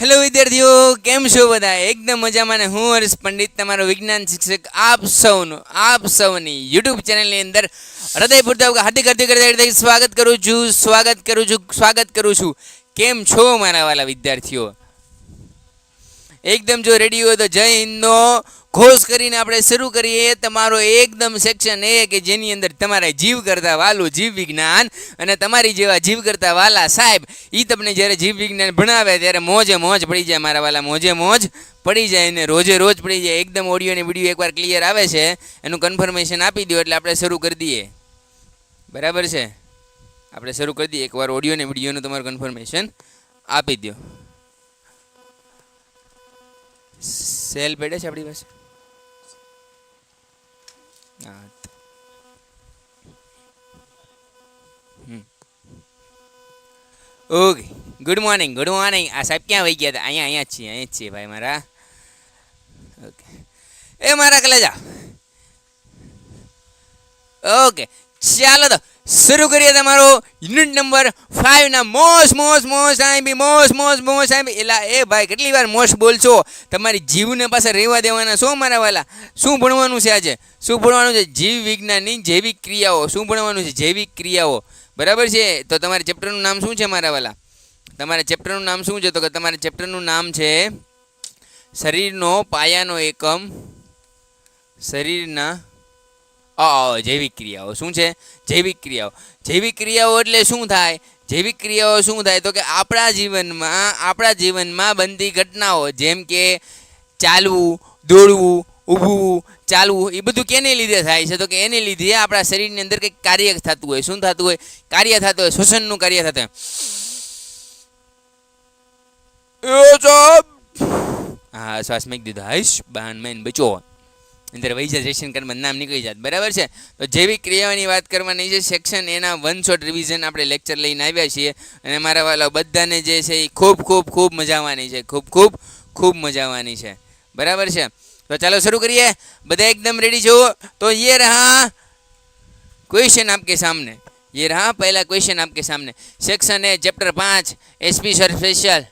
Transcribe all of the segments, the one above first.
Hello વિદ્યાર્થીઓ. કેમ છો બધા? એકદમ મજામાં ને હું હર્ષ પંડિત, તમારો વિજ્ઞાન શિક્ષક આપ સૌનું, આપ સૌની યુટ્યુબ ચેનલની અંદર હૃદયપૂર્વક હાર્દિક હાર્દિક હાર્દિક સ્વાગત કરું છું, સ્વાગત કરું છું, સ્વાગત કરું છું. કેમ છો મારા વાલા વિદ્યાર્થીઓ? એકદમ જો રેડી હોય તો જય હિન્દનો ઘોષ કરીને આપણે શરૂ કરીએ. તમારો એકદમ સેક્શન એ કે જેની અંદર તમારે જીવ કરતા વાલું, જીવ વિજ્ઞાન અને તમારી જેવા જીવ કરતા વાલા સાહેબ એ તમને જ્યારે જીવ વિજ્ઞાન ભણાવે ત્યારે મોજે મોજ પડી જાય. મારા વાલા મોજે મોજ પડી જાય અને રોજે રોજ પડી જાય. એકદમ ઓડિયો વીડિયો એકવાર ક્લિયર આવે છે. એનું કન્ફર્મેશન આપી દો એટલે આપણે શરૂ કરી દઈએ. બરાબર છે? આપણે શરૂ કરી દઈએ. એકવાર ઓડિયો અને વિડીયોનું તમારું કન્ફર્મેશન આપી દો. સેલ પેડે છે આપણી પાસે હા તો. હમ. Okay good morning good morning આ સાહેબ ક્યાં વહી ગયા હતા અહીંયા અહીંયા જ છીએ અહીંયા જ છીએ ભાઈ મારા ઓકે એ મારા કલેજા ઓકે ચાલો તો શરૂ કરીએ તમારો યુનિટ નંબર ફાઈવ ના મોસ મોસ મોસ આઈ મોસ મોસ મોસ આઈ એલા, એ ભાઈ, કેટલી વાર મોસ બોલશો? તમારી જીવને પાસે રહેવા દેવાના શું મારા વાલા? શું ભણવાનું છે આજે? શું ભણવાનું છે? જીવ વિજ્ઞાનની જૈવિક ક્રિયાઓ. શું ભણવાનું છે? જૈવિક ક્રિયાઓ. બરાબર છે? તો તમારા ચેપ્ટરનું નામ શું છે મારા વાલા? તમારા ચેપ્ટરનું નામ શું છે? તો કે તમારા ચેપ્ટરનું નામ છે શરીરનો પાયાનો એકમ. શરીરના અ જૈવિક ક્રિયાઓ. શું છે? જૈવિક ક્રિયાઓ. જૈવિક ક્રિયાઓ એટલે શું થાય? જૈવિક ક્રિયાઓ શું થાય? તો કે આપણા જીવનમાં આપણા જીવનમાં બનતી ઘટનાઓ જેમ કે ચાલવું, દોડવું, ઊભવું, ચાલવું, એ બધું કેને લીધે થાય છે? તો કે એને લીધે આપણા શરીરની અંદર કંઈક કાર્ય થતું હોય. શું થતું હોય? કાર્ય થતું હોય. શ્વસનનું કાર્ય થતું હોય. એ સાહેબ હા, શ્વાસ મેક દીધો. હૈશ બહાન મેન બચો અંદર વૈજા જયશંકરમાં નામ નીકળી જાત. બરાબર છે? તો જેવી ક્રિયાઓની વાત કરવાની છે સેક્શન એના વન શોટ રિવિઝન આપણે લેક્ચર લઈને આવ્યા છીએ. અને મારા વાલા બધાને જે છે એ ખૂબ ખૂબ ખૂબ મજાવાની છે. ખૂબ ખૂબ ખૂબ મજાવાની છે. બરાબર છે? તો ચાલો શરૂ કરીએ. બધા એકદમ રેડી જુઓ તો યે રહા ક્વેશ્ચન આપકે સામને. યે રહા પહેલા ક્વેશ્ચન આપકે સામને. સેક્શન એ ચેપ્ટર પાંચ SP sir special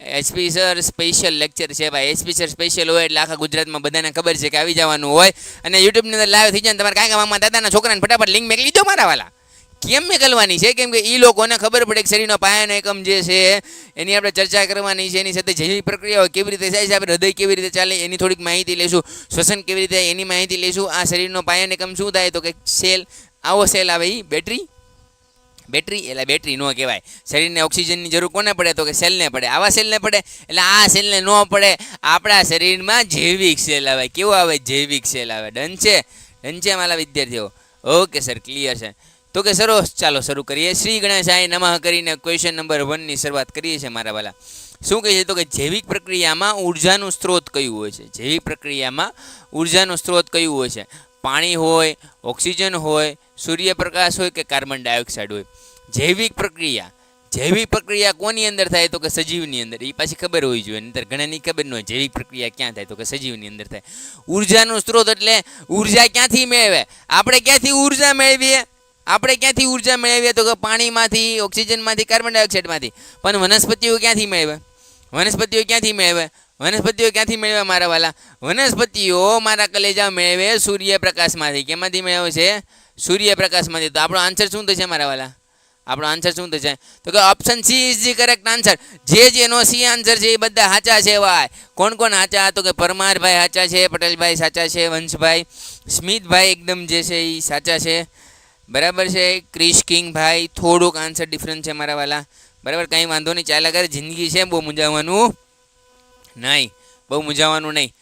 HP sir special lecture છે ભાઈ. એચપી સર સ્પેશિયલ હોય એટલે આખા ગુજરાતમાં બધાને ખબર છે કે આવી જવાનું હોય. અને યુટ્યુબની અંદર લાઈવ થઈ જાય તમારે કાંઈ મામા દાદાના છોકરાને ફટાફટ લિંક મેકલી દો મારા વાલા. કેમ મેકલવાની છે? કેમ કે એ લોકોને ખબર પડે કે શરીરનો પાયાનો એકમ જે છે, એની આપણે ચર્ચા કરવાની છે, એની સાથે જૈવિક પ્રક્રિયાઓ કેવી રીતે થાય છે, આપણે હૃદય કેવી રીતે ચાલે, એની થોડીક માહિતી લઈશું. શ્વસન કેવી રીતે, એની માહિતી લઈશું. આ શરીરનો પાયાનો એકમ શું થાય? તો કે સેલ, આવો સેલ આવે એ બેટરી. બેટરી, એટલે બેટરી ન કહેવાય. શરીરને ઓક્સિજનની જરૂર કોને પડે? તો કે સેલને પડે. આવા સેલને પડે? એટલે આ સેલને ન પડે. આપણા શરીરમાં જૈવિક સેલ આવે. કેવો આવે? જૈવિક સેલ આવે. ડન છે? ડન છે મારા વિદ્યાર્થીઓ? ઓકે સર, ક્લિયર છે. તો કે સરો ચાલો શરૂ કરીએ. શ્રી ગણેશાય નમઃ કરીને ક્વેશ્ચન નંબર વનની શરૂઆત કરીએ છીએ મારા વાલા. શું કહે છે? તો કે જૈવિક પ્રક્રિયામાં ઉર્જાનું સ્ત્રોત કયું હોય છે? જૈવિક પ્રક્રિયામાં ઉર્જાનું સ્ત્રોત કયું હોય છે? પાણી હોય, ઓક્સિજન હોય સૂર્યપ્રકાશ હોય કે કાર્બન ડાયોક્સાઇડ હોય. જૈવિક પ્રક્રિયા જૈવિક પ્રક્રિયા કોની અંદર થાય તો કે સજીવની અંદર? એ પાછી ખબર હોવી જોઈએ, નહીતર ઘણાની ખબર ન હોય જૈવિક પ્રક્રિયા ક્યાં થાય તો કે સજીવની અંદર થાય. ઉર્જાનો સ્ત્રોત એટલે ઊર્જા ક્યાંથી મેળવે? આપણે ક્યાંથી ઊર્જા મેળવીએ? આપણે ક્યાંથી ઊર્જા મેળવીએ તો કે પાણીમાંથી, ઓક્સિજનમાંથી, કાર્બન ડાયોક્સાઇડમાંથી? પણ વનસ્પતિઓ ક્યાંથી મેળવે? વનસ્પતિઓ ક્યાંથી મેળવે? વનસ્પતિઓ ક્યાંથી મેળવે મારા વાલા? વનસ્પતિઓ મારા કલેજા મેળવે સૂર્યપ્રકાશમાંથી. કેમાંથી મેળવે છે? સૂર્યપ્રકાશમાંથી. તો આપણો આન્સર શું થશે મારા વાલા? આપણો આન્સર શું થશે? તો કે option C is the correct answer જે જેનો સી આન્સર છે એ બધા સાચા છે ભાઈ. કોણ કોણ સાચા? તો કે પરમારભાઈ સાચા છે, પટેલભાઈ સાચા છે, વંશભાઈ. સ્મિતભાઈ એકદમ જે છે એ સાચા છે. બરાબર છે? ક્રિશ કિંગભાઈ થોડુંક આન્સર ડિફરન્ટ છે મારા વાલા. બરાબર? કંઈ વાંધો નહીં. ચાલ્યા કરે. જિંદગી છે બહુ મૂંઝાવાનું નહીં. બહુ મૂંઝાવાનું નહીં.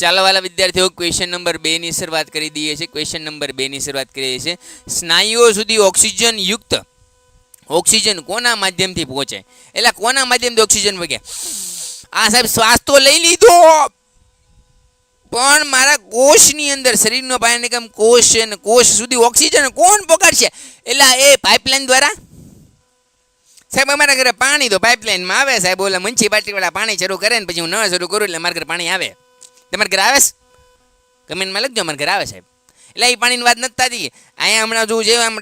ચાલો વાલા વિદ્યાર્થીઓ ક્વેશ્ચન નંબર બેની શરૂઆત કરી દઈએ છીએ. ક્વેશ્ચન નંબર બેની શરૂઆત કરીએ છીએ. સ્નાયુઓ સુધી ઓક્સિજન યુક્ત ઓક્સિજન કોના માધ્યમથી પહોંચે? એટલે કોના માધ્યમથી ઓક્સિજન વગે આ સાહેબ શ્વાસ તો લઈ લીધો. પણ મારા કોષની અંદર શરીરનો પાયાનો કેમ કોષ છે ને કોષ સુધી ઓક્સિજન કોણ પહોંચાડશે? એટલે એ પાઇપલાઇન દ્વારા? સાહેબ, અમારા ઘરે પાણી તો પાઇપલાઇનમાં આવે. સાહેબ, ઓલા મંચી બાટલીવાળા પાણી શરૂ કરે ને પછી હું નળ શરૂ કરું એટલે મારા ઘરે પાણી આવે. તમારા ઘરે આવે કમેન્ટમાં લખજો, અમારા ઘરે આવે સાહેબ એટલે એ પાણીની વાત નથી થતી. અહીંયા હમણાં જોવું છે આમ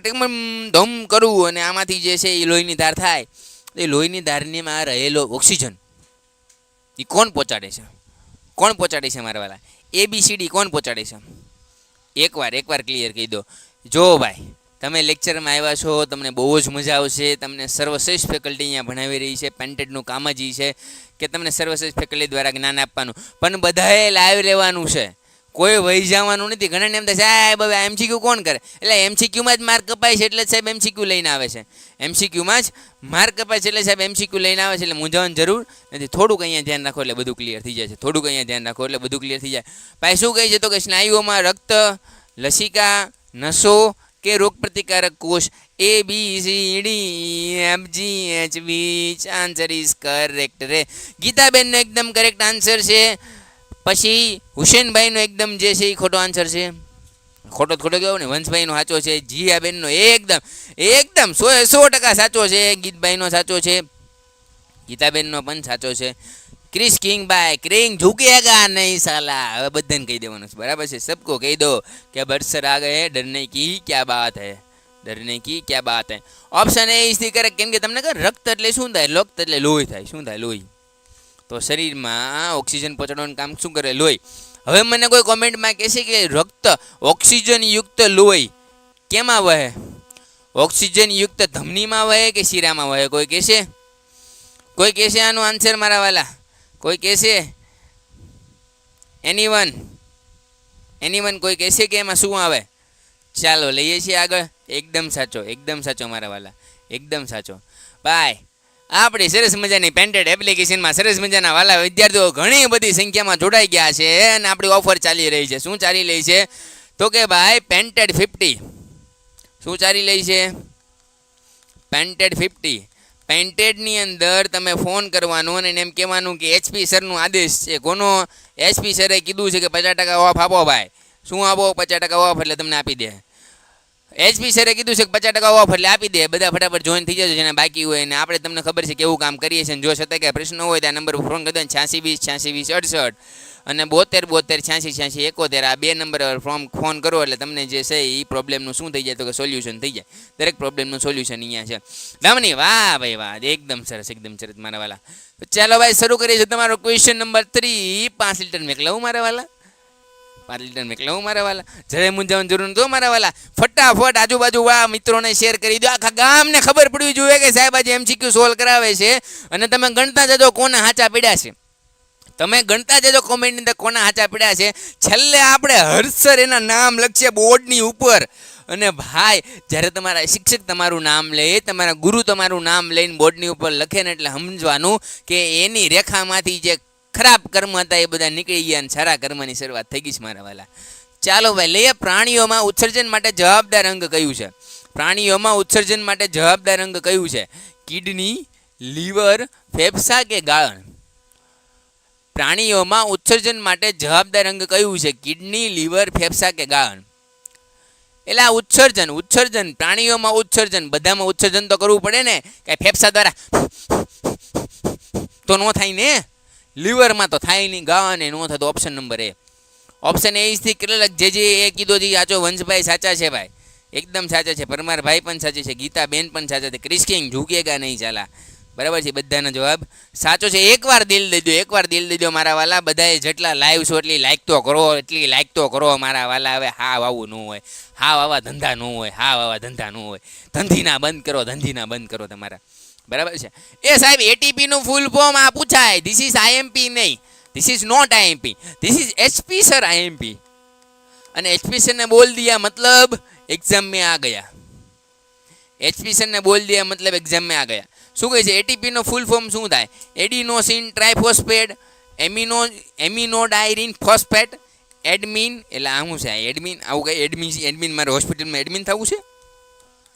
ધમ કરવું અને આમાંથી જે છે એ લોહીની ધાર થાય. એ લોહીની ધારનીમાં રહેલો ઓક્સિજન. એ કોણ પહોંચાડે છે? કોણ પહોંચાડે છે મારા વાલા? એ બી સી ડી કોણ પહોંચાડે છે? એકવાર એકવાર ક્લિયર કહી દો. જો ભાઈ તમે લેક્ચરમાં આવ્યા છો, તમને બહુ જ મજા આવશે, તમને સર્વશ્રેષ્ઠ ફેકલ્ટી અહીંયા ભણાવી રહી છે પેન્ટેડનું કામ જ છે કે તમને સર્વશ્રેષ્ઠ ફેકલ્ટી દ્વારા જ્ઞાન આપવાનું. પણ બધાએ લાઈવ રહેવાનું છે. કોઈ વહી જવાનું નથી. ઘણા એમ થાય સાહેબ હવે એમસીક્યુ કોણ કરે? એટલે એમસીક્યુમાં જ માર્ક કપાય છે એટલે સાહેબ એમસીક્યુ લઈને આવે છે. એમસીક્યુમાં જ માર્ક કપાય છે એટલે સાહેબ એમસીક્યુ લઈને આવે છે એટલે મૂંઝાવાની જરૂર નથી. થોડુંક અહીંયા ધ્યાન રાખો એટલે બધું ક્લિયર થઈ જાય છે. થોડુંક અહીંયા ધ્યાન રાખો એટલે બધું ક્લિયર થઈ જાય. ભાઈ શું કહે છે તો કે સ્નાયુઓમાં રક્ત, લસિકા, નસો કે રોગ પ્રતિકારક કોષ A B C D F G H which answer is correct રે. ગીતાબેનનો એકદમ કરેક્ટ આન્સર છે. પછી હુસેનભાઈનો એકદમ જે છે એ ખોટો આન્સર છે. ખોટો ખોટો કેવો ને? વંશભાઈનો સાચો છે. જીયાબેનનો એકદમ એકદમ સો સો ટકા સાચો છે. ગીતભાઈનો સાચો છે. ગીતાબેનનો પણ સાચો છે. ક્રિસ કિંગ ભાઈ ક્રિંગ ઝુકેગા નહીં સાલા હવે બધાને કહી દેવાનું છે બરાબર છે સબકો કહી દો કે બરસર આ ગયે ડરને કી ક્યા બાત હે ડરને કી ક્યા બાત હે ઓપ્શન એ ઇઝ કરેક્ટ કેમ કે તમને ખબર રક્ત એટલે શું થાય રક્ત એટલે લોહી થાય શું થાય લોહી તો શરીરમાં ઓક્સિજન પહોંચાડવાનું કામ શું કરે લોહી હવે મને કોઈ કોમેન્ટમાં કહેશે કે રક્ત ઓક્સિજન યુક્ત લોહી કેમાં વહે ઓક્સિજન યુક્ત ધમનીમાં વહે કે શીરામાં વહે કોઈ કહેશે કોઈ કહેશે આનો આન્સર મારા વાલા કોઈ કહેશે? એની વન એની વન કોઈ કહેશે કે એમાં શું આવે? ચાલો, લઈએ છીએ આગળ. એકદમ સાચો એકદમ સાચો મારા વાલા. એકદમ સાચો. બાય આપણી સરસ મજાની પેન્ટેડ એપ્લિકેશનમાં સરસ મજાના વાલા વિદ્યાર્થીઓ ઘણી બધી સંખ્યામાં જોડાઈ ગયા છે અને આપણી ઓફર ચાલી રહી છે. શું ચાલી રહી છે? તો કે ભાઈ પેન્ટેડ ફિફ્ટી શું ચાલી રહી છે? પેન્ટેડ ફિફ્ટી પેન્ટેડની અંદર તમે ફોન કરવાનો અને એમ કહેવાનું કે એચપી સરનું આદેશ છે. કોનો એચપી સરે કીધું છે કે પચાસ ટકા ઓફ આપો ભાઈ. શું આપો? પચાસ ટકા ઓફ એટલે તમને આપી દે. એચપી સરે કીધું છે કે પચાસ ટકા ઓફ એટલે આપી દે, બધા ફટાફટ જોઈન થઈ જશે જેને બાકી હોય અને આપણે તમને ખબર છે કેવું કામ કરીએ છીએ. જો છતાં કે પ્રશ્ન હોય તો આ નંબર ફોન કરી દો છ્યાસી વીસ છ્યાસી વીસ, અડસઠ અને બોતેર બોતેર, છ્યાસી છ્યાસી, એકોતેર, આ બે નંબર ફોર્મ ફોન કરો એટલે તમને જે છે એ પ્રોબ્લેમનું શું થઈ જાય તો કે સોલ્યુશન થઈ જાય. દરેક પ્રોબ્લેમનું સોલ્યુશન અહીંયા છે. દામની વાહ ભાઈ વાહ, એકદમ સરસ એકદમ સરસ મારા વાલા. ચાલો ભાઈ, શરૂ કરીએ છીએ તમારો ક્વેશ્ચન નંબર થ્રી પાંચ લીટર મેક લઉં મારા વાલા? પાંચ લીટર મેક હું મારા વાલા. જરાય મૂંઝાવાની જરૂર નથી મારા વાલા. ફટાફટ આજુબાજુ વાળા મિત્રોને શેર કરી દો. આખા ગામને ખબર પડવી જોઈએ કે સાહેબ આજે એમસીક્યુ સોલ્વ કરાવે છે અને તમે ગણતા જજો કોને હાચા પીડ્યા છે. તમે ગણતા જજો કોમેન્ટની અંદર કોના હાચા પીડ્યા છે. છેલ્લે આપણે હર્ષર એના નામ લખીએ બોર્ડની ઉપર. અને ભાઈ, જ્યારે તમારા શિક્ષક તમારું નામ લે, તમારા ગુરુ તમારું નામ લઈને બોર્ડની ઉપર લખે ને એટલે સમજવાનું કે એની રેખામાંથી જે ખરાબ કર્મ હતા એ બધા નીકળી ગયા અને સારા કર્મની શરૂઆત થઈ ગઈ છે મારા વાલા. ચાલો ભાઈ, લઈએ પ્રાણીઓમાં ઉત્સર્જન માટે જવાબદાર અંગ કયું છે? પ્રાણીઓમાં ઉત્સર્જન માટે જવાબદાર અંગ કયું છે? કિડની, લીવર, ફેફસા કે ગાળણ? પ્રાણીઓમાં ઉત્સર્જન માટે જવાબદાર અંગ કયું છે? કિડની, લીવર, ફેફસા કે ગાળણ? એટલે આ ઉત્સર્જન ઉત્સર્જન, પ્રાણીઓમાં ઉત્સર્જન, બધામાં ઉત્સર્જન તો કરવું પડે ને? કે ફેફસા દ્વારા તો ન થાય ને? લીવરમાં તો થાય નહીં એ ન થતો option number A. Option A થી કેટલાક જે. જે એ કીધો છે આચો વંશભાઈ સાચા છે ભાઈ. એકદમ સાચા છે. પરમાર ભાઈ પણ સાચી છે ગીતા બેન પણ સાચા છે. ક્રિસ્કિંગ ઝૂકેગા નહીં ચાલા. બરાબર છે બધાનો જવાબ સાચો છે. એકવાર દિલ દેજો એકવાર દિલ દેજો મારા વાલા. બધાએ જેટલા લાઈવ છો એટલી લાઈક તો કરો, એટલી લાઈક તો કરો મારા વાલા. હવે હા આવું ન હોય. હા આવા ધંધા ન હોય. હા આવા ધંધા ન હોય. ધંધીના બંધ કરો, ધંધીના બંધ કરો તમારા. બરાબર છે. એ સાહેબ એટીપીનું ફૂલ ફોર્મ આ પૂછાય. ધીસ ઇઝ આઈએમપી નહીં. This is not IMP this is HP sir IMP અને એચપી સરને બોલ દિયા મતલબ એક્ઝામ મેં આ ગયા. એચપી સરને બોલ દિયા મતલબ એક્ઝામ મેં આ ગયા. શું કહે છે? એટીપીનો ફૂલ ફોર્મ શું થાય? એડિનોસિન ટ્રાયફોસ્ફેટ એમિનો એમિનો એમિનોડાયરીન ફોસ્ફેટ એડમિન એટલે આ શું છે? એડમિન આવું કંઈ એડમિન એડમિન મારે હોસ્પિટલમાં એડમિન થવું છે?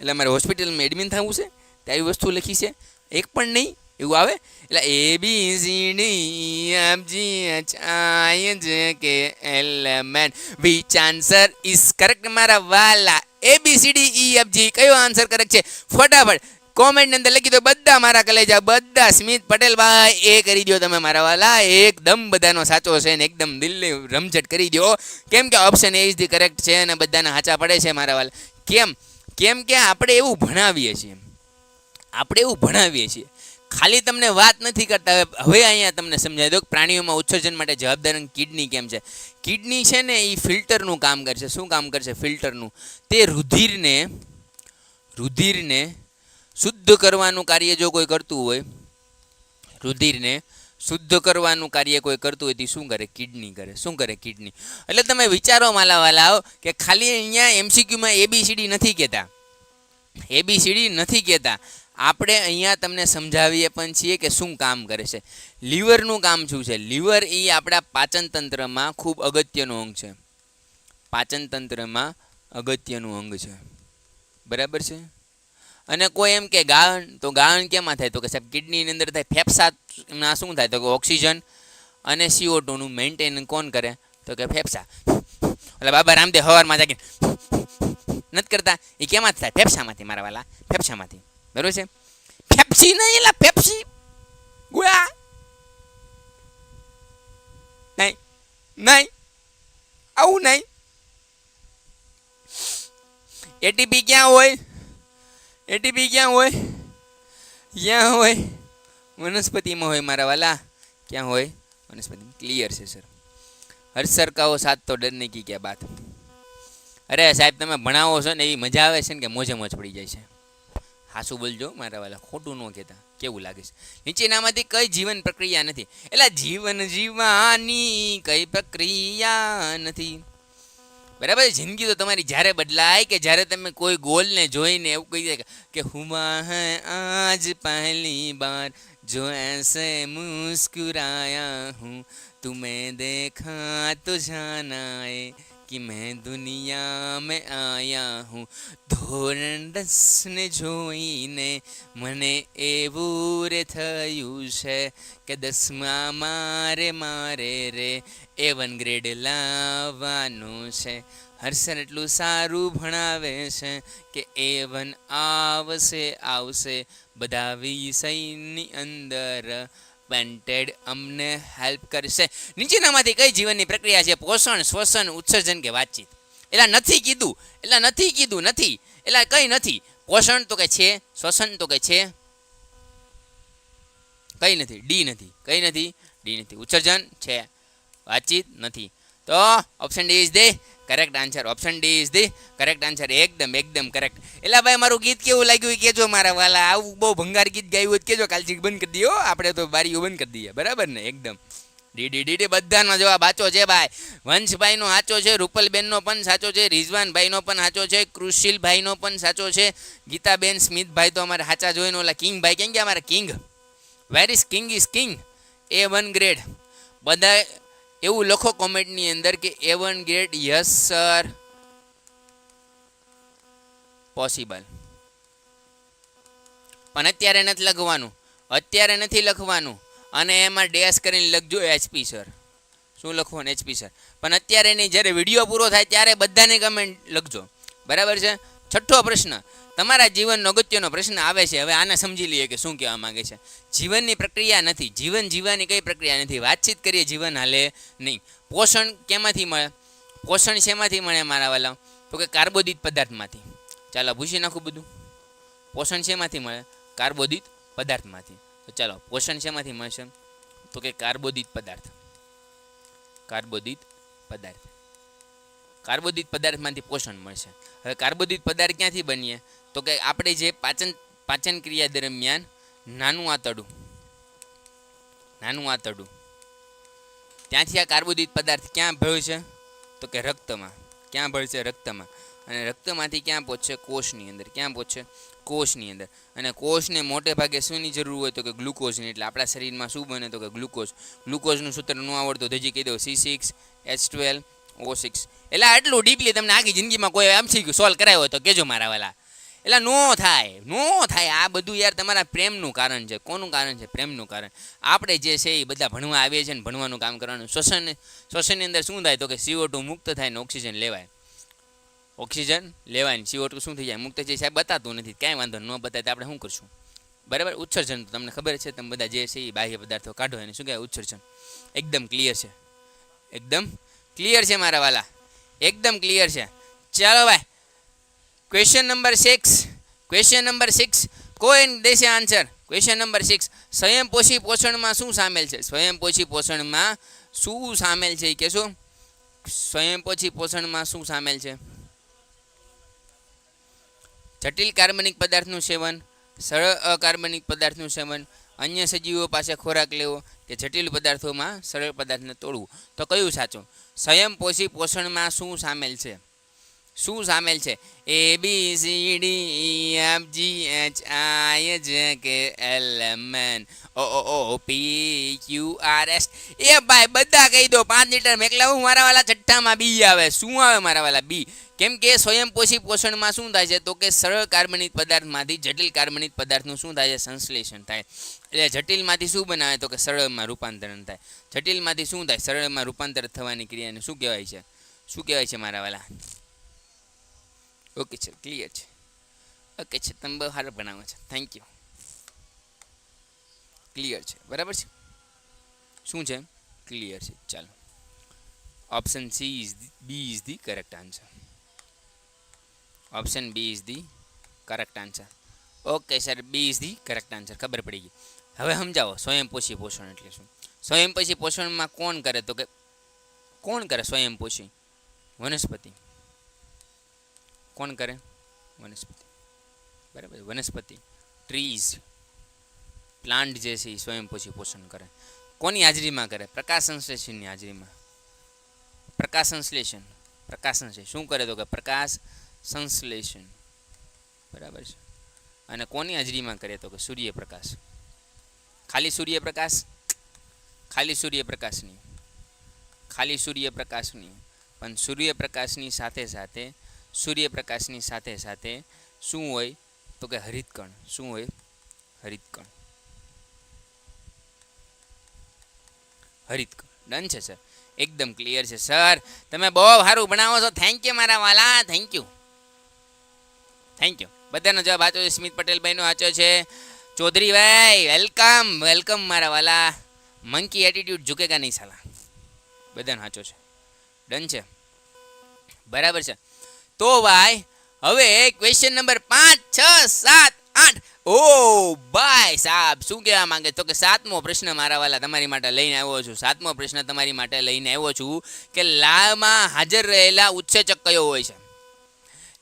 એટલે મારે હોસ્પિટલમાં એડમિન થવું છે? તે આવી વસ્તુ લખી છે. એક પણ નહીં, એવું આવે? એટલે A B C D F G H I J K L M N which answer is correct, મારા વાલા. A B C D E F કયો આન્સર કરેક્ટ છે? ફટાફટ. કોમેન્ટની અંદર લખી દો, બધા મારા કલેજા, બધા સ્મિત પટેલ ભાઈ, એ કરી દો તમે મારા વાલા. એકદમ બધાનો સાચો છે ને એકદમ દિલની રમઝટ કરી દો કેમ કે ઓપ્શન એ જ ધી કરેક્ટ છે અને બધાના હાચા પડે છે મારા વાલા. કેમ? કેમ કે આપણે એવું ભણાવીએ છીએ. આપણે એવું ભણાવીએ છીએ. ખાલી તમને વાત નથી કરતા હવે હવે અહીંયા તમને સમજાવી દો કે પ્રાણીઓમાં ઉત્સર્જન માટે જવાબદાર કિડની કેમ છે? કિડની છે ને એ ફિલ્ટરનું કામ કરશે. શું કામ કરશે? ફિલ્ટરનું. તે રુધિરને રુધિરને શુદ્ધ કરવાનું કાર્ય જો કોઈ કરતું હોય, રુધિરને શુદ્ધ કરવાનું કાર્ય કોઈ કરતું હોય તે શું કરે? કિડની કરે. શું કરે? કિડની. એટલે તમે વિચારો માલાવાલા આવો કે ખાલી અહીંયા એમસીક્યુમાં એબીસીડી નથી કહેતા. એબીસીડી નથી કહેતા. આપણે અહીંયા તમને સમજાવીએ પણ છીએ કે શું કામ કરે છે. લીવરનું કામ શું છે? લીવર એ આપણા પાચન તંત્રમાં ખૂબ અગત્યનું અંગ છે. પાચન તંત્રમાં અગત્યનું અંગ છે. બરાબર છે? અને કોઈ એમ કે ગાળણ તો ગાળણ કેમાં થાય? તો કે સાહેબ કિડનીની અંદર થાય, ફેફસાના શું થાય? તો કે ઓક્સિજન અને સીઓ ટુનું મેન્ટેન કોણ કરે? તો કે ફેફસા. એટલે બાબા રામદેવ હવારમાં જાગીને નથી કરતા? એ કેમાં થાય? ફેફસામાંથી મારા વાલા, ફેફસામાંથી. બરોબર છે ફેફસી નહીં એટલે ફેફસી ગુળા. નહીં નહીં, આવું નહીં. એટીપી ક્યાં હોય? એટીપી ક્યાં હોય? ક્યાં હોય? વનસ્પતિમાં હોય મારા વાલા. ક્યાં હોય? વનસ્પતિ ક્લિયર છે સર હર સરકાઓ સાથ તો ડરને કી ક્યાં બાત. અરે સાહેબ, તમે ભણાવો છો ને એવી મજા આવે છે ને કે મોજે મોજ પડી જાય છે. હાસું બોલજો, મારા વાલા, ખોટું ન કહેતા, કેવું લાગે છે? નીચેનામાંથી કઈ જીવન પ્રક્રિયા નથી. એટલે જીવન જીવવાની કઈ પ્રક્રિયા નથી. બરાબર જિંદગી તો તમારી જ્યારે બદલાય કે જ્યારે તમે કોઈ ગોલને જોઈને એવું કહી દે કે હુમા હે આજ પહેલી બાર જો એસે મુસ્કુરાયા હું, તુમે દેખા જાનાય कि मैं दुनिया में आया हूँ ધોરણ દસને જોઈને મને એવું રે થયું છે કે દસમાં મારે મારે રે એ વન ગ્રેડ લાવવાનું છે હર્ષન એટલું સારું ભણાવે છે કે એ વન આવશે આવશે બધા વિષયની અંદર પેન્ટેડ અમને હેલ્પ કરશે. નીચેનામાંથી કઈ જીવનની પ્રક્રિયા છે? પોષણ, શ્વસન, ઉત્સર્જન કે વાતચીત? એટલે નથી કીધું. એટલે નથી કીધું, નથી. એટલે કંઈ નથી. પોષણ તો કે છે, શ્વસન તો કે છે. કઈ નથી. ડી નથી. કઈ નથી? ડી નથી. ઉત્સર્જન છે. વાતચીત નથી. તો option D is the correct answer option D is the correct answer એકદમ એકદમ કરેક્ટ એલા ભાઈ મારું ગીત કેવું લાગ્યું કેજો મારા વાલા. આવું બહુ ભંગાર ગીત ગાયું હોય કેજો કાલથી બંધ કરી દઈએ આપણે તો બારીઓ બંધ કરી દઈએ. બરાબર ને? એકદમ. ડીડી ડીડી બધાનો જવાબ સાચો છે ભાઈ. વંશભાઈનો સાચો છે, રૂપલબેનનો પણ સાચો છે, રિઝવાનભાઈનો પણ સાચો છે, કૃશિલભાઈનો પણ સાચો છે. ગીતાબેન, સ્મિતભાઈ તો અમારે સાચા જોઈને ઓલા કિંગભાઈ. કેમ કે અમારા king. Where is king is king A one grade બધા એવું લખો કોમેન્ટની અંદર કે A one yes sir possible પણ અત્યારે નથી લખવાનું. અત્યારે નથી લખવાનું. અને એમાં ડેશ કરીને લખજો એચપી સર શું લખવાનું એચપી સર પણ અત્યારે નહીં જ્યારે વીડિયો પૂરો થાય ત્યારે બધાને કમેન્ટ લખજો. બરાબર છે? છઠ્ઠો પ્રશ્ન. તમારા જીવનનો અગત્યનો પ્રશ્ન આવે છે. હવે આને સમજી લઈએ કે શું કહેવા માંગે છે. જીવનની પ્રક્રિયા નથી. જીવન જીવવાની કઈ પ્રક્રિયા નથી? વાતચીત કરીએ, જીવન હાલે નહીં. પોષણ કેમાંથી મળે? પોષણ શેમાંથી મળે મારા વાલા? તો કે કાર્બોદિત પદાર્થમાંથી. ચાલો, ભૂસી નાખું બધું. પોષણ શેમાંથી મળે? કાર્બોદિત પદાર્થમાંથી. તો ચાલો, પોષણ શેમાંથી મળશે? તો કે કાર્બોદિત પદાર્થ. કાર્બોદિત પદાર્થ. કાર્બોદિત પદાર્થમાંથી પોષણ મળશે. હવે કાર્બોદિત પદાર્થ ક્યાંથી બનીએ? તો કે આપણે જે પાચન પાચન ક્રિયા દરમિયાન નાનું આંતરડું નાનું આંતરડું, ત્યાંથી આ કાર્બોદિત પદાર્થ ક્યાં ભળશે તો કે રક્તમાં. ક્યાં ભળશે રક્તમાં. અને રક્તમાંથી ક્યાં પહોંચશે કોષની અંદર. ક્યાં પહોંચશે કોષની અંદર. અને કોષને મોટે ભાગે શેની જરૂર હોય? તો કે ગ્લુકોઝની. એટલે આપણા શરીરમાં શું બને? તો કે ગ્લુકોઝ. ગ્લુકોઝનું સૂત્ર ન આવડતું તો હજી કહી દો C six H twelve O six એટલે આટલું ડીપલી તમને આખી જિંદગીમાં કોઈ એમ ગયું સોલ્વ કરાયો હોય તો કહેજો મારા વાલા. એટલે નો થાય નો થાય. આ બધું યાર તમારા પ્રેમનું કારણ છે. કોનું કારણ છે? પ્રેમનું કારણ. આપણે જે છે એ બધા ભણવા આવીએ છીએ ને ભણવાનું કામ કરવાનું. શ્વસન, શ્વસનની અંદર શું થાય તો કે સીઓ ટુ મુક્ત થાય ને ઓક્સિજન લેવાય. ઓક્સિજન લેવાય ને સીઓ ટુ શું થઈ જાય? મુક્ત છે સાહેબ, બતાતું નથી. કાંઈ વાંધો ન બતાય તો આપણે શું કરશું? બરાબર? ઉત્સર્જન તો તમને ખબર છે. તમે બધા જે છે એ બાહ્ય પદાર્થો કાઢો એને શું કહેવાય? ઉત્સર્જન. એકદમ ક્લિયર છે. એકદમ ક્લિયર છે મારા વાલા. એકદમ ક્લિયર છે. ચાલો ભાઈ. Question number six question number six કોઈ દેશે આન્સર ક્વેશ્ચન નંબર સિક્સ સ્વયંપોષી પોષણમાં શું સામેલ છે? સ્વયંપોષી પોષણમાં શું સામેલ છે કે શું સ્વયંપોષી પોષણમાં શું સામેલ છે? જટિલ કાર્બનિક પદાર્થનું સેવન, સરળ અકાર્બનિક પદાર્થનું સેવન, અન્ય સજીવો પાસે ખોરાક લેવો કે જટિલ પદાર્થોમાં સરળ પદાર્થને તોડવું. તો કયું સાચું? સ્વયંપોષી પોષણમાં શું સામેલ છે? શું સામેલ છે? A B C D F G H I J K L M N O O O P Q R S એ ભાઈ બધા કહી દો, પાંચ લીટર મેકલા હું મારા વાલા છઠ્ઠામાં બી આવે. શું આવે મારા વાલા બી કેમ કે સ્વયંપોષી પોષણમાં શું થાય છે? તો કે સરળ કાર્બનિક પદાર્થમાંથી જટિલ કાર્બનિક પદાર્થનું શું થાય છે? સંશ્લેષણ થાય. એટલે જટિલમાંથી શું બનાવે? તો કે સરળમાં રૂપાંતરણ થાય. જટિલમાંથી શું થાય? સરળમાં રૂપાંતર થવાની ક્રિયાને શું કહેવાય છે? શું કહેવાય છે મારા વાલા? ઓકે છે ક્લિયર છે ઓકે છે તમે બહુ સારું બનાવો છો થેન્ક યુ ક્લિયર છે બરાબર છે શું છે ક્લિયર છે ચાલો option C is B is the correct answer option B is the correct answer okay sir B is the correct answer ખબર પડી ગઈ હવે સમજાવો સ્વયંપોષી પોષણ એટલે શું સ્વયંપોષી પોષણમાં કોણ કરે તો કે કોણ કરે સ્વયંપોષી વનસ્પતિ કોણ કરે? વનસ્પતિ. બરાબર? વનસ્પતિ. ટ્રીઝ પ્લાન્ટ જે છે એ સ્વયંપોષી પોષણ કરે. કોની હાજરીમાં કરે? પ્રકાશ સંશ્લેષણની હાજરીમાં. પ્રકાશ સંશ્લેષણ પ્રકાશ સંશ્લેષણ શું કરે તો કે પ્રકાશ સંશ્લેષણ. બરાબર છે? અને કોની હાજરીમાં કરે તો કે સૂર્યપ્રકાશ? ખાલી સૂર્યપ્રકાશ? ખાલી સૂર્યપ્રકાશની. ખાલી સૂર્યપ્રકાશની. પણ સૂર્યપ્રકાશની સાથે સાથે સૂર્યપ્રકાશની સાથે સાથે શું હોય? તો કે હરિતકણ. શું હોય? હરિતકણ. હરિતકણ. ડન છે સર એકદમ ક્લિયર છે. સર તમે બહુ સારું ભણાવો છો. થેન્ક યુ મારા વાલા. થેન્ક યુ થેન્ક યુ બધાનો જવાબ સાચો છે. સ્મિત પટેલભાઈનો સાચો છે. ચૌધરીભાઈ વેલકમ વેલકમ મારા વાલા. મંકી એટીટ્યુડ ઝુકેગા નહીં, સાલા. બધાનો સાચો છે. ડન છે. બરાબર છે. તો ભાઈ, હવે ક્વેશ્ચન નંબર પાંચ, છ, સાત, આઠ. ઓ ભાઈ સાહેબ શું કહેવા માંગે? તો કે સાતમો પ્રશ્ન મારા વાલા તમારી માટે લઈને આવ્યો છું. સાતમો પ્રશ્ન તમારી માટે લઈને આવ્યો છું કે લાળમાં હાજર રહેલા ઉત્સેચક કયો હોય છે?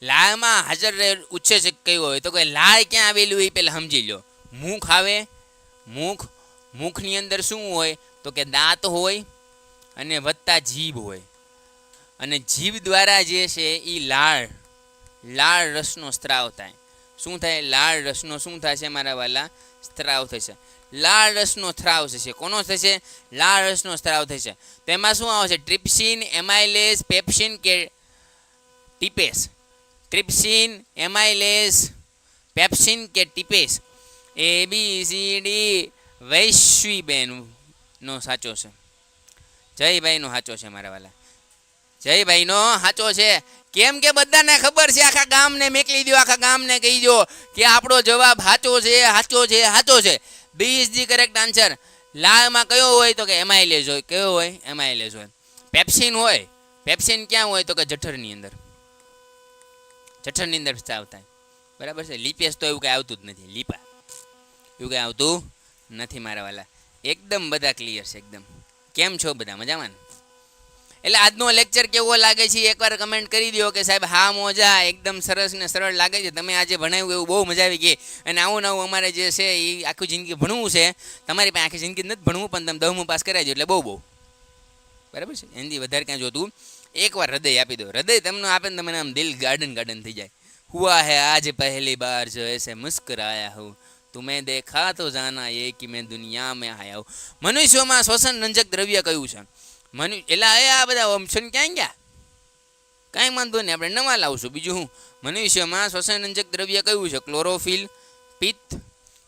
લાળમાં હાજર રહેલ ઉત્સેચક કયો હોય? તો કે લાળ ક્યાં આવેલું એ પહેલાં સમજી લો મુખ આવે, મુખ, મુખની અંદર શું હોય? તો કે દાંત હોય અને વત્તા જીભ હોય. અને જીભ દ્વારા જે છે એ લાળ લાળ રસનો સ્ત્રાવ થાય. શું થાય? લાળ રસનો શું થશે મારા વાલા? સ્ત્રાવ થશે. લાળ રસનો સ્ત્રાવ થશે. કોનો થશે? લાળ રસનો સ્ત્રાવ થશે. તો એમાં શું આવશે ટ્રિપ્સિન એમાઇલેસ પેપ્સિન કે ટીપેસ. ટ્રિપ્સિન એમાઇલેસ પેપ્સિન કે ટીપેસ. એ, બી, સી, ડી, વૈશ્વીબેનનો સાચો છે. જયભાઈનો સાચો છે મારા વાલા. જયભાઈનો સાચો છે. કેમ કે બધાને ખબર છે, આખા ગામને મેકલી દો આખા ગામને કહી દો કે આપણો જવાબ સાચો છે સાચો છે સાચો છે. B is the correct answer લાળમાં કયો હોય તો કે એમાઇલેજ હોય. કયો હોય? એમાઇલેજ હોય. પેપ્સિન હોય. પેપ્સિન ક્યાં હોય તો કે જઠરની અંદર. જઠરની અંદર સ્ત્રાવ થાય બરાબર છે? લીપેસ તો એવું કંઈ આવતું જ નથી. લીપા. એવું કંઈ આવતું નથી મારા વાલા. એકદમ બધા ક્લિયર છે, એકદમ. કેમ છો બધા? મજામાં ને? એટલે આજનો લેક્ચર કેવો લાગે છે એકવાર કમેન્ટ કરી દો કે સાહેબ, હા, મોજા, એકદમ સરસ ને સરળ લાગે છે. તમે આજે ભણાવ્યું એવું બહુ મજા આવી ગઈ. અને આવું નવું અમારે જે છે એ આખી જિંદગી ભણવું છે, તમારી પાસે આખી જિંદગી નથી ભણવું, પણ તમે દહમું પાસ કરાવજો એટલે બહુ બહુ. બરાબર છે? એનાથી વધારે ક્યાં જોતું? એકવાર હૃદય આપી દો. હૃદય તમને આપે ને તમને આમ દિલ ગાર્ડન ગાર્ડન થઈ જાય. હુઆ હે આજ પહેલી બાર જો એસે મુસ્કરાયા હું. તુમે દેખા તો જાના એ કે મેં દુનિયા મેં આયા હું. મનુષ્યોમાં શ્વસન રંજક દ્રવ્ય કયું છે? મનુ એટલે એ આ બધા ઓપ્શન ક્યાં ગયા? કાંઈ વાંધો નહીં, આપણે નવા લાવશું. બીજું હું? મનુષ્યમાં શ્વસનરંજક દ્રવ્ય કયું છે? ક્લોરોફિલ, પિત્ત?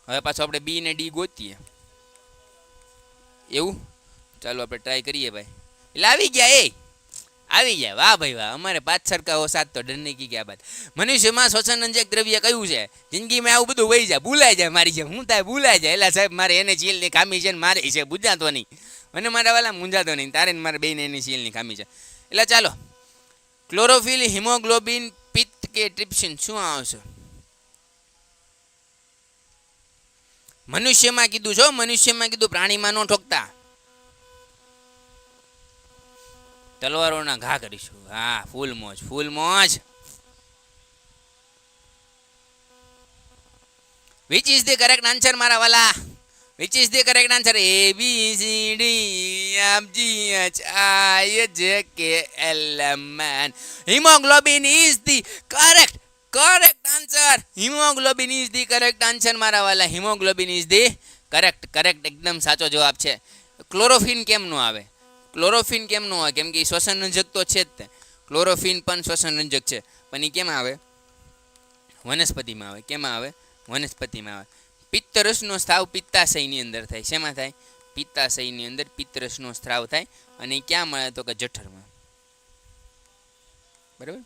હવે પાછું આપણે બી ને ડી ગોતીએ. એવું? ચાલો આપણે ટ્રાય કરીએ ભાઈ. એટલે આવી ગયા, એ? આવી ગયા. વાહ ભાઈ વાહ, અમારે પાંચ સરકાઓ સાત તો ડરની કી ગયા બાદ. મનુષ્યમાં શ્વસન રંજક દ્રવ્ય કયું છે? જિંદગીમાં આવું બધું વહી જાય ભૂલાઈ જાય મારી જેમ. હું થાય ભૂલાઈ જાય. એટલે સાહેબ, મારે એને ચીલની ખામી છે ને મારે છે બુજાતો નહીં અને મારા વાલા મૂંઝાતો નહીં. તારે મારે બેને એની સીલની ખામી છે. એટલે ચાલો. ક્લોરોફિલ હિમોગ્લોબિન પિત્ત કે ટ્રિપ્સિન શું આવશે? મનુષ્યમાં કીધું છો મનુષ્યમાં કીધું પ્રાણીમાં નો ઠોકતા. તલવારોના ઘા કરીશું. હા, ફૂલ મોજ ફૂલ મોજ. Which is the correct answer મારા વાલા? Which is the correct answer A B C D F G H I J K L M N haemoglobin is the correct correct answer haemoglobin is the correct answer મારા વાલા haemoglobin is the correct correct એકદમ સાચો જવાબ છે ક્લોરોફિન કેમ નો આવે ક્લોરોફિન કેમ નો આવે કેમ કે ઈ શ્વસનરંજક તો છે જ તે ક્લોરોફિન પણ શ્વસનરંજક છે પણ એ કેમ આવે વનસ્પતિમાં આવે કેમાં આવે વનસ્પતિમાં આવે પિત્તરસનો સ્ત્રાવ પિત્તાશયની અંદર થાય શેમાં થાય પિત્તાશયની અંદર પિત્તરસનો સ્ત્રાવ થાય અને ક્યાં મળે તો કે જઠરમાં બરાબર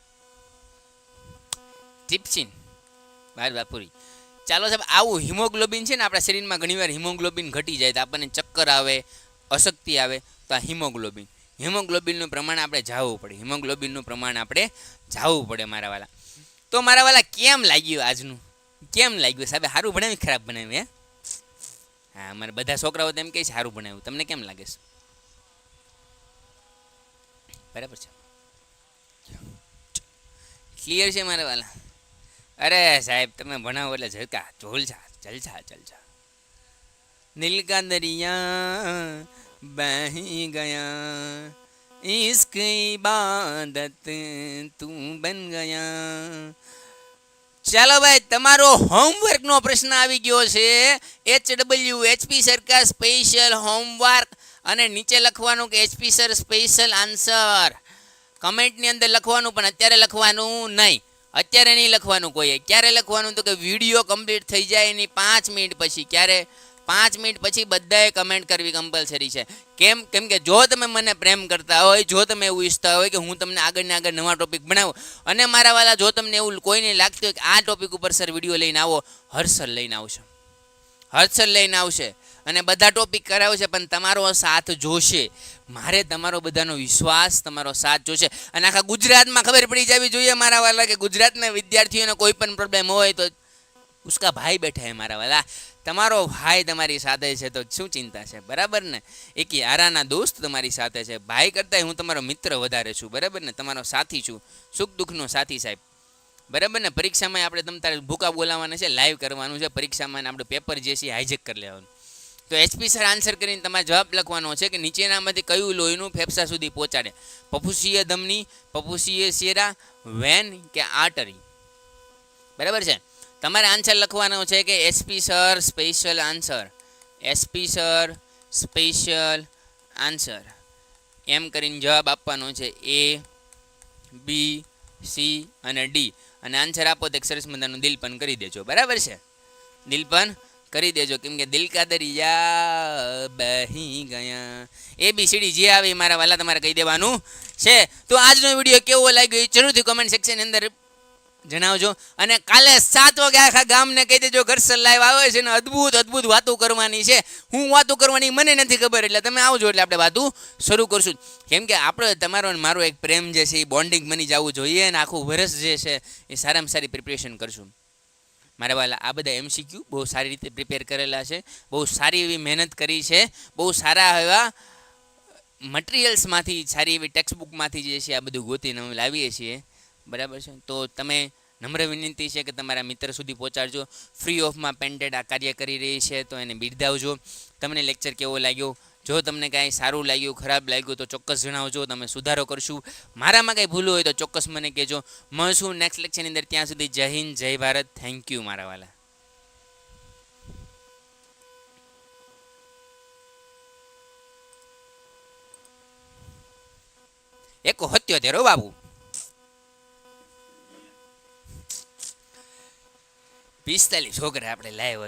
ટિપ્સિન બાર બાપુરી ચાલો સાહેબ આવું હિમોગ્લોબિન છે ને, આપણા શરીરમાં ઘણીવાર હિમોગ્લોબિન ઘટી જાય, તો આપણને ચક્કર આવે, અશક્તિ આવે, તો આ હિમોગ્લોબિન હિમોગ્લોબિનનું પ્રમાણ આપણે જાવું પડે. હિમોગ્લોબિનનું પ્રમાણ આપણે જાવું પડે, મારા વાલા. તો મારા વાલા, કેમ લાગ્યું આજનું? કેમ લાગ્યું? સાહેબ સારું ભણાવ્યું, ખરાબ બનાવ્યું હે? હા અમારે બધા છોકરાઓ તેમ કહે છે સારું ભણાવ્યું. તમને કેમ લાગે છે? બરાબર છે. ક્લિયર છે મારા વાલા? અરે સાહેબ, તમે ભણાવો એટલે જલકા જોલછા જલછા જલછા દિલકા દરિયા બહી ગયા. ઇશ્ક ઇબાદત તું બન ગયા. ચાલો ભાઈ, તમારો હોમવર્કનો પ્રશ્ન આવી ગયો છે. એચ ડબલ્યુ એચપી સરકાર સ્પેશિયલ હોમવર્ક અને નીચે લખવાનું કે H P sir special answer કમેન્ટની અંદર લખવાનું, પણ અત્યારે લખવાનું નહીં. અત્યારે નહીં લખવાનું કોઈએ ક્યારે લખવાનું તો કે વીડિયો કમ્પ્લીટ થઈ જાય એની પાંચ મિનિટ પછી. ક્યારે? પાંચ મિનિટ પછી બધાએ કમેન્ટ કરવી કમ્પલસરી છે. કેમ કેમ કે જો તમે મને પ્રેમ કરતા હોય, જો તમે એવું ઈચ્છતા હોય કે હું તમને આગળ ને આગળ નવા ટોપિક બનાવું, અને મારા વાલા જો તમને એવું કોઈને લાગતું હોય કે આ ટોપિક ઉપર સર વીડિયો લઈને આવો, હર્ષલ લઈને આવશે. હર્ષલ લઈને આવશે. અને બધા ટોપિક કરાવશે પણ તમારો સાથ જોશે. મારે તમારો બધાનો વિશ્વાસ, તમારો સાથ જોશે. અને આખા ગુજરાતમાં ખબર પડી જવી જોઈએ મારા વાલા કે ગુજરાતના વિદ્યાર્થીઓને કોઈ પણ પ્રોબ્લેમ હોય તો ઉસકા ભાઈ બેઠા હે મારા વાલા. તમારો ભાઈ તમારી સાથે છે તો શું ચિંતા છે? બરાબર ને? એક યારાના દોસ્ત તમારી સાથે છે. ભાઈ કરતાં હું તમારો મિત્ર વધારે છું. બરાબર ને? તમારો સાથી છું. સુખ દુઃખનો સાથી સાહેબ. બરાબર ને? પરીક્ષામાં આપણે તમ તારે ભૂકા બોલાવવાના છે લાઈવ કરવાનું છે. પરીક્ષામાં આપણે પેપર જે છે હાઈજેક કરી લેવાનું. તો એચપી સર આન્સર કરીને તમારે જવાબ લખવાનો છે કે નીચેનામાંથી કયું લોહીનું ફેફસા સુધી પહોંચાડે? પફુસીય ધમની પફુસીય શેરા, વેન કે આર્ટરી બરાબર છે? તમારે આન્સર લખવાનો છે કે SP sir special answer SP sir special answer એમ કરીને જવાબ આપવાનો છે એ બી સી અને ડી અને આન્સર આપો તો એક સરસ મજાનું દિલ પણ કરી દેજો. બરાબર છે? દિલ પણ કરી દેજો. કેમ કે દિલ કા દરિયા બહી ગયા એ બી સીડી જે આવે એ મારા વાલા તમારે કહી દેવાનું છે. તો આજનો વીડિયો કેવો લાગ્યો એ જરૂરથી કોમેન્ટ સેક્શન અંદર જણાવજો. અને કાલે સાત વાગે આખા ગામને કહી દેજો ઘરસર લાઈવ આવે છે ને અદ્ભુત અદ્ભુત વાતો કરવાની છે. હું વાતો કરવાની મને નથી ખબર, એટલે તમે આવજો, એટલે આપણે વાતો શરૂ કરશું. કેમ કે આપણે, તમારો મારો એક પ્રેમ જે છે, એ બોન્ડિંગ બની જવું જોઈએ અને આખું વર્ષ જે છે, એ સારામાં સારી પ્રિપરેશન કરશું. મારા વાલા, આ બધા એમસીક્યુ બહુ સારી રીતે પ્રિપેર કરેલા છે, બહુ સારી એવી મહેનત કરી છે, બહુ સારા એવા મટીરિયલ્સમાંથી સારી એવી ટેક્સ્ટ બુકમાંથી જે છે, આ બધું ગોતીને અમે લાવીએ છીએ. બરાબર છે? તો તમે નમ્ર વિનંતી છે કે તમારા મિત્ર સુધી પહોંચાડજો. ફ્રી ઓફમાં પેન્ટેડ આ કાર્ય કરી રહી છે, તો એને બિરદાવજો. તમને લેક્ચર કેવો લાગ્યો? જો તમને કાંઈ સારું લાગ્યું, ખરાબ લાગ્યું, તો ચોક્કસ જણાવજો. તમે સુધારો કરશું. મારામાં કાંઈ ભૂલું હોય તો ચોક્કસ મને કહેજો. મળશું નેક્સ્ટ લેક્ચરની અંદર. ત્યાં સુધી જય હિન્દ, જય ભારત. થેન્ક યુ મારા વાલા. એક હત્યો તેરો બાબુ. પિસ્તાલીસ છોકરા આપણે લાવ્યો